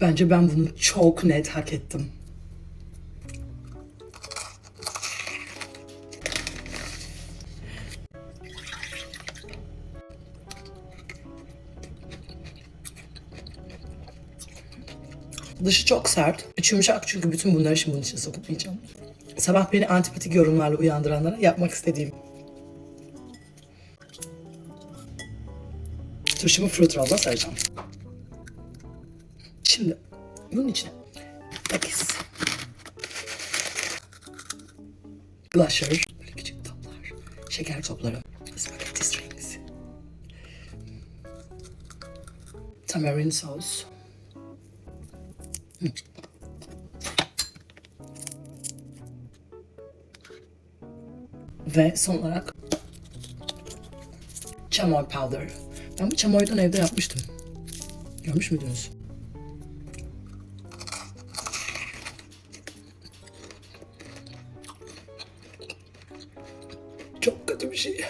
Bence ben bunu çok net hak ettim. Dışı çok sert. İçi yumuşak çünkü bütün bunları şimdi bunun içine sokup yiyeceğim. Sabah beni antipatik yorumlarla uyandıranlara yapmak istediğim. Turşumu fruit roll'la saracağım. Şimdi bunun içine Takis. Blusher. Böyle küçük toplar. Şeker topları. Spaghetti strings. Tamarind sos. Ve son olarak chamoy powder. Ben bu chamoydan evde yapmıştım. Görmüş müydünüz? Kötü bir şey.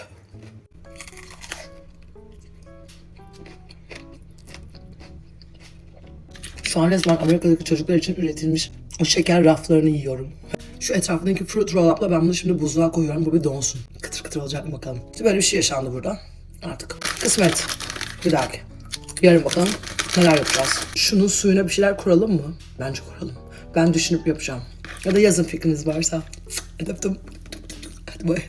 Şu an resmen Amerika'daki çocuklar için üretilmiş o şeker raflarını yiyorum. Şu etrafındaki fruit roll up'la ben bunu şimdi buzluğa koyuyorum. Bu bir donsun. Kıtır kıtır olacak mı bakalım. İşte böyle bir şey yaşandı burada. Artık kısmet. Bir dahaki. Yarın bakalım neler yapacağız. Şunun suyuna bir şeyler kuralım mı? Bence kuralım. Ben düşünüp yapacağım. Ya da yazın fikriniz varsa. Hadi bay.